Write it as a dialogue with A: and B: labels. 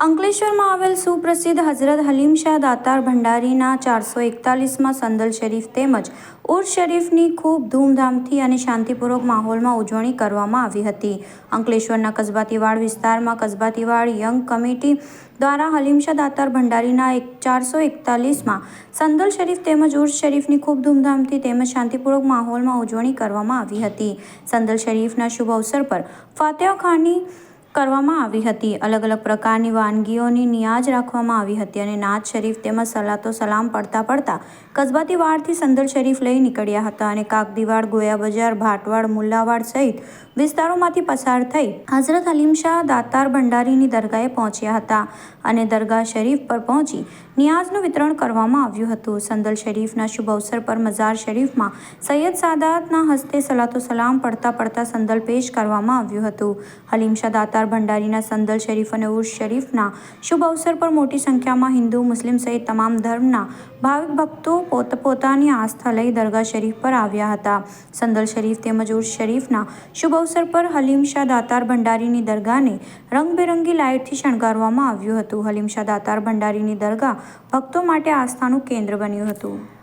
A: અંકલેશ્વરમાં આવેલ સુપ્રસિદ્ધ હઝરત હલીમ શાહ દાતાર ભંડારીના ચારસો એકતાલીસમાં સંદલ શરીફ તેમજ ઉર્ શરીફની ખૂબ ધૂમધામથી અને શાંતિપૂર્વક માહોલમાં ઉજવણી કરવામાં આવી હતી. અંકલેશ્વરના કસબાતીવાડ વિસ્તારમાં કસબાતીવાડ યંગ કમિટી દ્વારા હલીમ શાહ દાતાર ભંડારીના એક ચારસો એકતાલીસમાં સંદલ શરીફ તેમજ ઉર્ષ શરીફની ખૂબ ધૂમધામથી તેમજ શાંતિપૂર્વક માહોલમાં ઉજવણી કરવામાં આવી હતી. સંદલ શરીફના શુભ અવસર પર ફાતેહ ખાની કરવામાં આવી હતી. અલગ અલગ પ્રકારની વાનગીઓની નિયાજ રાખવામાં આવી હતી અને નાજ શરીફ તેમજ સલાતો સલામ પડતા પડતા કસબાતી વાડથી સંદલ શરીફ લઈ નીકળ્યા હતા અને કાકદીવાડ, ગોયા બજાર, ભાટવાડ, મુલ્લાવાડ સહિત વિસ્તારોમાંથી પસાર થઈ હઝરત હલીમ શાહ દાતાર ભંડારીની દરગાહે પહોંચ્યા હતા અને દરગાહ શરીફ પર પહોંચી નિયાઝનું વિતરણ કરવામાં આવ્યું હતું. સંદલ શરીફના શુભ અવસર પર મઝાર શરીફમાં સૈયદ સાદાતના હસ્તે સલાતો સલામ પડતા પડતા સંદલ પેશ કરવામાં આવ્યું હતું. હલીમ શાહ દાતાર ભંડારીના સંદલ શરીફ અને ઉર્સ શરીફના શુભ અવસર પર મોટી સંખ્યામાં હિન્દુ, મુસ્લિમ સહિત તમામ ધર્મના ભાવિક ભક્તો પોતપોતાની આસ્થા લઈ દરગાહ શરીફ પર આવ્યા હતા. સંદલ શરીફ તેમજ ઉર્સ શરીફના શુભ અવસર પર હલીમશાહ દાતાર ભંડારીની દરગાહને રંગબેરંગી લાઇટથી શણગારવામાં આવ્યું હતું. હલીમશાહ દાતાર ભંડારીની દરગાહ ભક્તો માટે આસ્થાનું કેન્દ્ર બન્યું હતું.